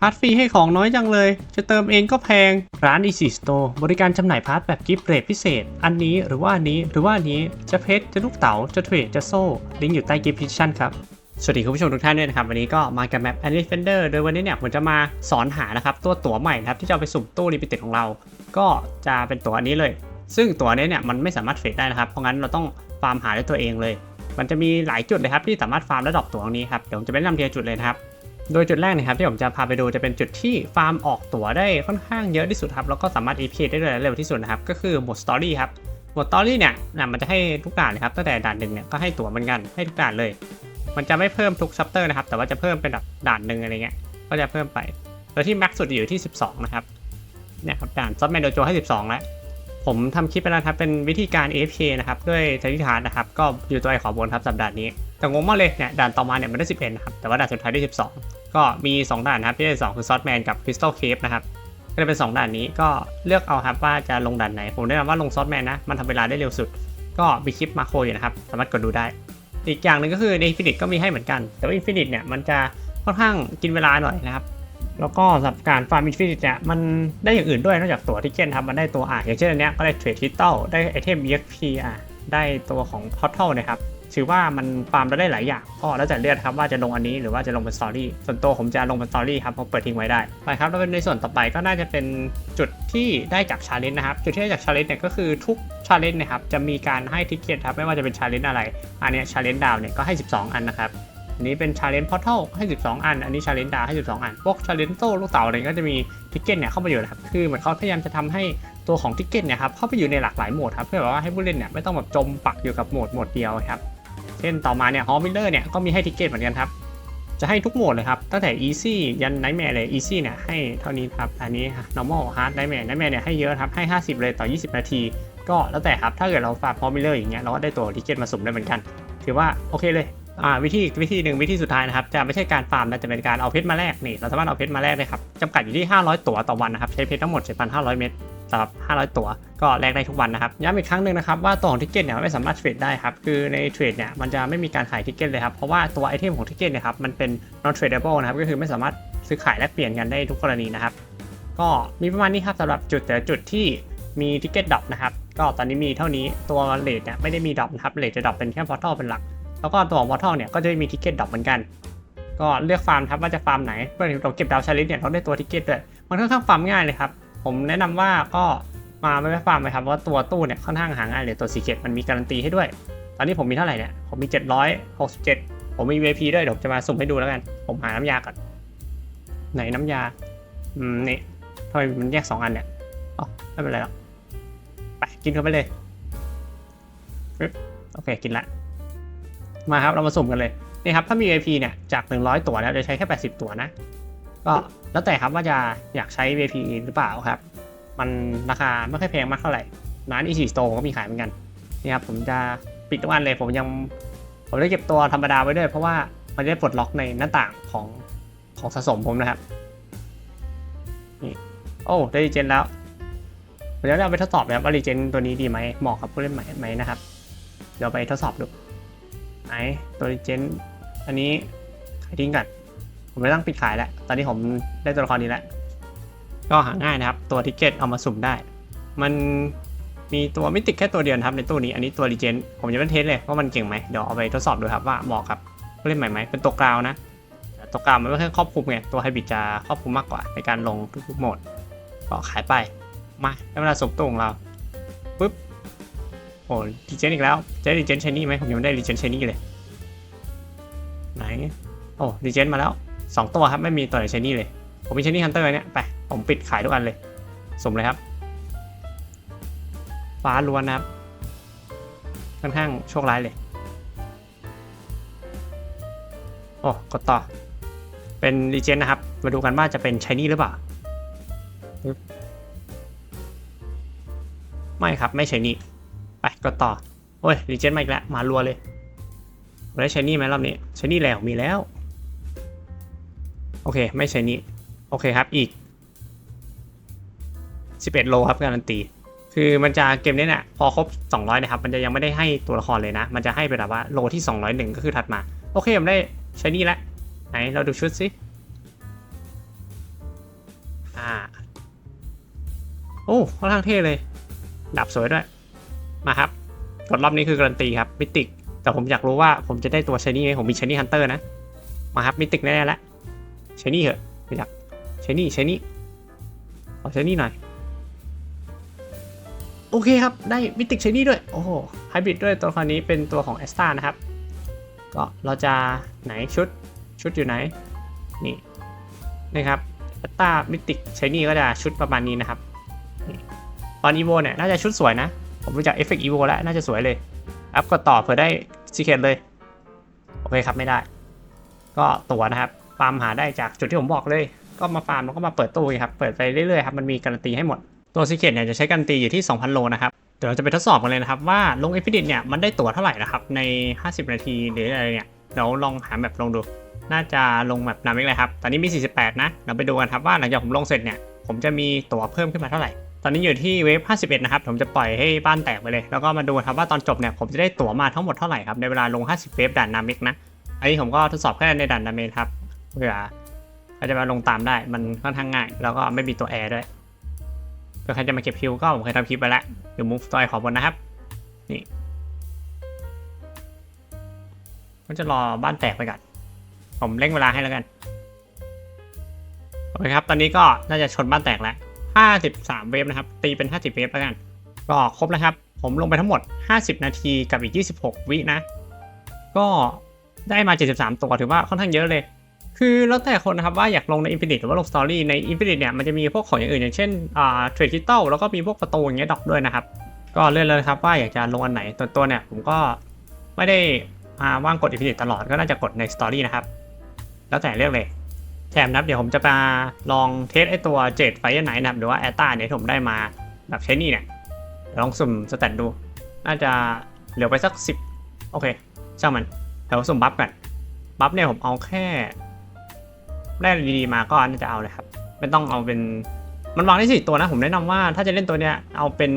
พาร์ทฟรีให้ของน้อยจังเลย จะเติมเองก็แพง ร้าน Easy Store บริการจำหน่ายพาร์ทแบบกิฟต์เรทพิเศษ อันนี้หรือว่าอันนี้หรือว่าอันนี้ จะเพชร จะลูกเต๋า จะเทรด จะโซ่ ลิงก์อยู่ใต้กิฟต์พิชชั่นครับ สวัสดีคุณผู้ชมทุกท่านด้วยนะครับ วันนี้ก็มากับแมป a n i f e n d e r โดยวันนี้เนี่ยผมจะมาสอนหานะครับตัวตั๋วใหม่นะครับที่จะเอาไปสุ่มตู้ลิมิเต็ดของเรา ก็จะเป็นตั๋วอันนี้เลย ซึ่งตั๋วนี้เนี่ยมันไม่สามารถเทรดได้นะครับ เพราะงั้นเราต้องฟาร์มหาด้วยตัวเองเลย มันจะมีหลายจุดเลยครับที่สามารถฟาร์มและดรอปตั๋วตรงนี้ครับเดี๋ยวผมจะไปนะนำทีละจุดเลยนะครับ โดยจุดแรกนะครับที่ผมจะพาไปดูจะเป็นจุดที่ฟาร์มออกตั๋วได้ค่อนข้างเยอะที่สุดครับแล้วก็สามารถ EP ได้เร็วที่สุดนะครับก็คือหมวดสตอรี่ครับหมวดสตอรี่เนี่ยนะมันจะให้ทุกด่านเลยครับตั้งแต่ด่านหนึ่งเนี่ยก็ให้ตั๋วเหมือนกันให้ทุกด่านเลย มันจะไม่เพิ่มทุกชัปเตอร์นะครับแต่ว่าจะเพิ่มเป็นแบบด่านหนึ่งอะไรเงี้ยก็จะเพิ่มไปโดยที่แม็กสุดอยู่ที่ 12 นะครับเนี่ยครับด่านซอฟแมนโดโจให้ 12 แล้วผมทำคลิปไปแล้วครับเป็นวิธีการ AFK นะครับด้วยสถิติฐานนะครับก็อยู่ตัวไอขอบนครับสัปดาห์นี้ แต่งงมากเลยเนี่ยด่านต่อมาเนี่ยมันได้ 11 นะครับ แต่ว่าด่านสุดท้ายได้ 12 ก็มี 2 ด่านนะครับที่ได้ 2 คือซอสแมนกับคริสตัลเคฟนะครับก็จะเป็น 2 ด่านนี้ก็เลือกเอาครับว่าจะลงด่านไหน ผมแนะนำว่าลงซอสแมนนะ มันทำเวลาได้เร็วสุด ก็มีคลิปมาโคอยู่นะครับ สามารถกดดูได้ อีกอย่างหนึ่งก็คือใน Infinite ก็มีให้เหมือนกัน แต่ว่า Infinite เนี่ยมันจะค่อนข้างกินเวลาหน่อยนะครับแล้วก็สำหรับการฟาร์ม Infinite เนี่ยมันได้อย่างอื่นด้วยนอกจากตัวที่เกนครับมันได้ตัวอะอย่างเช่นอันเนี้ยก็ได้เทรดทิตเตลได้ไอเทม EXP อะได้ตัวของ Portal นะครับ ถือว่ามันฟาร์มเราได้หลายอย่างก็แล้วแต่เลือกครับว่าจะลงอันนี้หรือว่าจะลงเป็นสตอรี่ส่วนตัวผมจะลงเป็นสตอรี่ครับเพราะเปิดทิ้งไว้ได้ไปครับแล้วในส่วนต่อไปก็น่าจะเป็นจุดที่ได้จากชาเลนจ์นะครับจุดที่ได้จากชาเลนจ์เนี่ยก็คือทุกชาเลนจ์นะครับจะมีการให้ทิกเก็ตครับไม่ว่าจะเป็นชาเลนจ์อะไร อันนี้ชาเลนจ์ดาวเนี่ยก็ให้ 12 อันนะครับอันนี้เป็นชาเลนจ์พอร์ทัลให้ 12 อัน อันนี้ชาเลนจ์ดาวให้ 12 อัน พวกชาเลนจ์โต้ลูกเต๋าอะไรก็จะมีทิกเก็ตเนี่ยเข้ามาอยู่นะครับ คือเหมือนเขาพยายามจะทำให้ตัวของทิกเก็ตเนี่ยครับเข้าไปอยู่ในหลากหลายโหมดครับ เพื่อแบบว่าให้ผู้เล่นเนี่ยไม่ต้องแบบจมปักอยู่กับโหมดโหมดเดียวครับ เช่นต่อมาเนี่ยฮอมิลเลอร์เนี่ยก็มีให้ทิกเก็ตเหมือนกันครับ จะให้ทุกโหมดเลยครับ ตั้งแต่ easy ยัน nightmare เลย easy เนี่ยให้เท่านี้ครับ อันนี้ normal hard nightmare nightmare เนี่ยให้เยอะครับ ให้ 50 เลยต่อ 20 นาที ก็แล้วแต่ครับ ถ้าเกิดเราฟาร์มฮอมิลเลอร์อย่างเงี้ยเราก็ได้ตัวทิกเก็ตมาสุ่มได้เหมือนกัน ถือว่าโอเคเลยอ่าวิธีวิธีหนึ่งวิธีสุดท้ายนะครับจะไม่ใช่การฟาร์มนะจะเป็นการเอาเพชรมาแลกนี่เราสามารถเอาเพชรมาแลกได้ครับจำกัดอยู่ที่ 500 ตัวต่อวันนะครับใช้เพชรทั้งหมด7,500 เม็ด สำหรับ 500 ตัว ก็แลกได้ทุกวันนะครับย้ำอีกครั้งหนึ่งนะครับว่าตัวของทิกเก็ตเนี่ยไม่สามารถเทรดได้ครับคือในเทรดเนี่ยมันจะไม่มีการขายทิกเก็ตเลยครับเพราะว่าตัวไอเทมของทิกเก็ตเนี่ยครับมันเป็น non tradable นะครับก็คือไม่สามารถซื้อขายแลกเปลี่ยนกันได้ทุกกรณีนะครับก็มีประมาณนี้ครับสำหรับจุดแต่จุดที่มีทิกเก็ตดรอปนะครับก็ตอนนี้มีเท่านี้ตัวเลทเนี่ยไม่ได้มีดรอปนะครับเลทจะดรอปเป็นแค่พอร์ทัลเป็นหลัก แล้วก็ตัวของวอท l เนี่ยก็จะมีทิกเก็ตดรอปเหมือนกันก็เลือกฟาร์มครับว่าจะฟาร์มไหนเพื่อเราเก็บดาวชาลิสเนี่ยเราได้ตัวทิกเก็ตด้วยมันค่อนข้างฟาร์มง่ายเลยครับ ผมแนะนำว่าก็มาไม่ไปฟาร์มเลยครับเพราะว่าตัวตู้เนี่ยค่อนข้างหาง่ายเลยตัวสีเกตมันมีการันตีให้ด้วย ตอนนี้ผมมีเท่าไหร่เนี่ย ผมมี 767 ผมมี VIP ด้วยเดี๋ยวผมจะมาสุ่มให้ดูแล้วกัน ผมหาน้ำยาก่อน ไหนน้ำยา อืมนี่ทำไมมันแยกสองอันเนี่ยอ๋อไม่เป็นไรหรอกไปกินเข้าไปเลยโอเคกินละ มาครับเรามาสุ่มกันเลยนี่ครับถ้ามี VIP เนี่ยจาก 100 ตัวแล้วจะใช้แค่ 80 ตัวนะ ก็แล้วแต่ครับว่าจะอยากใช้ VIP หรือเปล่าครับ มันราคาไม่ค่อยแพงมากเท่าไหร่ร้าน e 4 Store ก็มีขายเหมือนกันนี่ครับผมจะปิดทุกอันเลยผมยังผมได้เก็บตัวธรรมดาไว้ด้วยเพราะว่ามันจะได้ปลดล็อกในหน้าต่างของของสะสมผมนะครับนี่โอ้ได้รีเจนแล้วผมจะเอาไปทดสอบนะครับว่ารีเจนตัวนี้ดีไหมเหมาะกับผู้เล่นใหม่ไหมนะครับ เดี๋ยวไปทดสอบดูไหนตัวรีเจนอันนี้ขายทิ้งก่อน ผมไม่ต้องปิดขายแล้ว ตอนนี้ผมได้ตัวละครนี้แล้ว ก็หาง่ายนะครับ ตัวทิกเก็ตเอามาสุ่มได้ มันมีตัวมิติแค่ตัวเดียวครับในตู้นี้ อันนี้ตัวรีเจนผมจะเป็นเทสเลยว่ามันเก่งไหมเดี๋ยวเอาไปทดสอบดูครับว่าเหมาะกับผู้เล่นใหม่ไหมเป็นตัวกราวนะตัวกราวมันไม่ค่อยครอบคลุมไง ตัวไฮบริดจะครอบคลุมมากกว่าในการลงทุกๆโหมด ก็ขายไป มาได้เวลาสมตู้ของเราปุ๊บ โอ้รีเจนอีกแล้ว จะได้รีเจนชนี่ไหมผมยังไม่ได้รีเจนชนี่เลย ไหน โอ้รีเจนมาแล้ว 2 ตัวครับ ไม่มีตัวไหนชนี่เลย ผมมีชนี่ฮันเตอร์เนี่ยไป ผมปิดขายทุกอันเลย สมเลยครับ ฟ้าล้วนนะครับ ค่อนข้างโชคร้ายเลย โอ้กดต่อ เป็นรีเจนนะครับ มาดูกันว่าจะเป็นชนี่หรือเปล่า ไม่ครับไม่ใช่นี่ไปกดต่อ โอ้ยรีเจนมาอีกแล้วมารัวเลยได้ใช้นี่ไหมรอบนี้ใช้นี่แล้วมีแล้ว โอเค ไม่ใช้นี่โอเคครับ อีก 11 โลครับการันตี คือมันจะเกมนี้เนี่ยพอครบ 200 นะครับ มันจะยังไม่ได้ให้ตัวละครเลยนะ มันจะให้เป็นแบบว่าโลที่ 201 ก็คือถัดมา โอเคผมได้ใช้นี่แล้วไหน เราดูชุดสิโอ้ค่อนข้างเท่เลย ดับสวยด้วย มาครับ กดรอบนี้คือการันตีครับ มิติก แต่ผมอยากรู้ว่าผมจะได้ตัวชนี่ไหมผมมีชนี่ฮันเตอร์นะ มาครับ มิติกแน่แล้ว ช h นี่เหอะไม่อยากช h นี่ช h นี่ขอช h นี่หน่อย โอเคครับ ได้มิติกช h นี่ด้วย โอ้โหไฮบริดด้วยตัวคราวนี้เป็นตัวของแอสตานะครับ ก็เราจะไหนชุดชุดอยู่ไหน นี่นะครับแอสตามิติกช h นี่ก็จะชุดประมาณนี้นะครับตอนอีโวเนี่ยน่าจะชุดสวยนะ ผมรู้จักเอฟเฟกต์อีโวแล้วน่าจะสวยเลยอัพก็ต่อเผื่อได้ซีเคทเลย โอเคครับไม่ได้ ก็ตัวนะครับ ฟาร์มหาได้จากจุดที่ผมบอกเลย ก็มาฟาร์มแล้วก็มาเปิดตู้ครับ เปิดไปเรื่อยๆครับ มันมีการันตีให้หมด ตัวซีเคทเนี่ยจะใช้การันตีอยู่ที่ 2,000 โลนะครับ เดี๋ยวเราจะไปทดสอบกันเลยนะครับ ว่าลงเอพิดิเนี่ยมันได้ตั๋วเท่าไหร่นะครับ ใน 50 นาทีหรืออะไรเนี่ย เดี๋ยวลองหาแบบลงดู น่าจะลงแบบนามิกเลยครับ ตอนนี้มี 48 นะ เราไปดูกันครับว่าหลังจากผมลงเสร็จเนี่ย ผมจะมีตั๋วเพิ่มขึ้นมาเท่าไหร่ตอนนี้อยู่ที่เวฟ 51 นะครับ ผมจะปล่อยให้บ้านแตกไปเลย แล้วก็มาดูครับว่าตอนจบเนี่ย ผมจะได้ตั๋วมาทั้งหมดเท่าไหร่ครับ ในเวลาลง 50 เวฟด่านนามิกนะ อันนี้ผมก็ทดสอบแค่ในด่านนามิกครับ เผื่อใครจะมาลงตามได้มันค่อนข้างง่าย แล้วก็ไม่มีตัวแอร์ด้วยเผื่อใครจะมาเก็บคิวก็ผมเคยทำคลิปไปแล้วเดี๋ยวมูฟตอยขอบนนะครับ นี่ก็จะรอบ้านแตกไปก่อนผมเร่งเวลาให้แล้วกันโอเคครับ ตอนนี้ก็น่าจะชนบ้านแตกแล้ว53 เวฟนะครับ ตีเป็น 50 เวฟแล้วกัน ก็ครบแล้วครับ ผมลงไปทั้งหมด 50 นาทีกับอีก 26 วินะ ก็ได้มา 73 ตัวถือว่าค่อนข้างเยอะเลย คือแล้วแต่คนนะครับว่าอยากลงใน Infinite หรือว่าลง Story ใน Infinite เนี่ยมันจะมีพวกของอย่างอื่นอย่างเช่นอ่าเทรดคิตเตแล้วก็มีพวกประตูอย่างเงี้ยดอกด้วยนะครับ ก็เลื่อนเลยครับว่าอยากจะลงอันไหนตัวตัวเนี่ยผมก็ไม่ได้อ่าว่างกด Infinite ตลอดก็น่าจะกดใน Story นะครับ แล้วแต่เลือกเลยแถมนะเดี๋ยวผมจะมาลองเทสไอตัวเจ็ดไฟไหนนะครับหรือว่าแอตตาเนี่ยผมได้มาแบบใช้นี่เนี่ยลองสุ่มสแตทดูน่าจะเหลือไปสักสิบโอเคช่างมันเดี๋ยวสุ่มบัฟกันบัฟเนี่ยผมเอาแค่ ได้ดีๆมาก็น่าจะเอาเลยครับ ไม่ต้องเอาเป็นมันวางได้สี่ตัวนะผมแนะนำว่าถ้าจะเล่นตัวเนี้ยเอาเป็น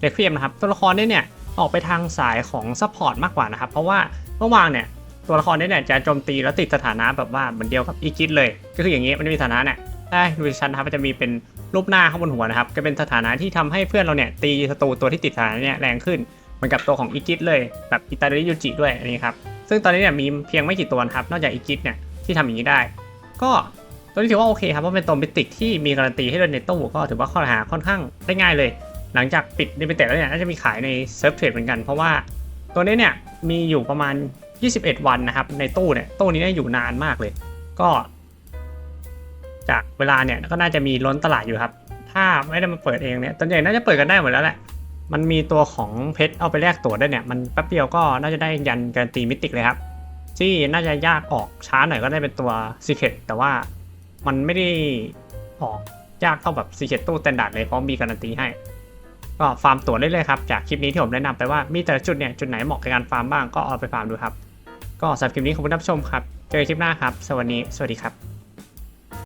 เรคเฟียมนะครับตัวละครเนี่ยเนี่ยออกไปทางสายของซัพพอร์ตมากกว่านะครับ เพราะว่าเมื่อวางเนี่ยตัวละครนี้เนี่ยจะโจมตีแล้วติดสถานะแบบว่าเหมือนเดียวกับอีกิทเลย ก็คืออย่างนี้มันจะมีสถานะเนี่ยถ้าดูชั้นนะครับมันจะมีเป็นรูปหน้าข้างบนหัวนะครับ ก็เป็นสถานะที่ทำให้เพื่อนเราเนี่ยตีศัตรูตัวที่ติดสถานะเนี่ยแรงขึ้นเหมือนกับตัวของอีกิทเลยแบบอิตาลียูจิด้วยอันนี้ครับซึ่งตอนนี้เนี่ยมีเพียงไม่กี่ตัวนะครับนอกจากอีกิทเนี่ยที่ทำอย่างนี้ได้ ก็ตัวนี้ถือว่าโอเคครับเพราะเป็นตัวมิติกที่มีการันตีให้เล่นในตู้ก็ถือว่าข้อหาค่อนข้างได้ง่ายเลย หลังจากปิดในเปเต็แล้วเนี่ยน่าจะมีขายในเซิร์ฟเทรดเหมือนกัน เพราะว่าตัวนี้เนี่ยมีอยู่ประมาณ 21 วันนะครับในตู้เนี่ยตู้นี้เนี่ยอยู่นานมากเลย ก็ จากเวลาเนี่ยก็น่าจะมีล้นตลาดอยู่ครับ ถ้าไม่ได้มาเปิดเองเนี่ยตอนใหญ่น่าจะเปิดกันได้หมดแล้วแหละมันมีตัวของเพชรเอาไปแลกตั๋วได้เนี่ยมันแป๊บเดียวก็น่าจะได้ยันการันตีมิติกเลยครับ ที่น่าจะยากออกช้าหน่อยก็ได้เป็นตัวซีเคตแต่ว่ามันไม่ได้ออกยากเท่าแบบซีเคตตู้สแตนดาร์ดเลยเพราะมีการันตีให้ ก็ฟาร์มตัวได้เลยครับ จากคลิปนี้ที่ผมแนะนำไปว่ามีแต่ละจุดเนี่ยจุดไหนเหมาะกับการฟาร์มบ้างก็เอาไปฟาร์มดูครับ ก็สำหรับคลิปนี้ขอบคุณที่รับชมครับ เจอกันคลิปหน้าครับ สวัสดี สวัสดีครับ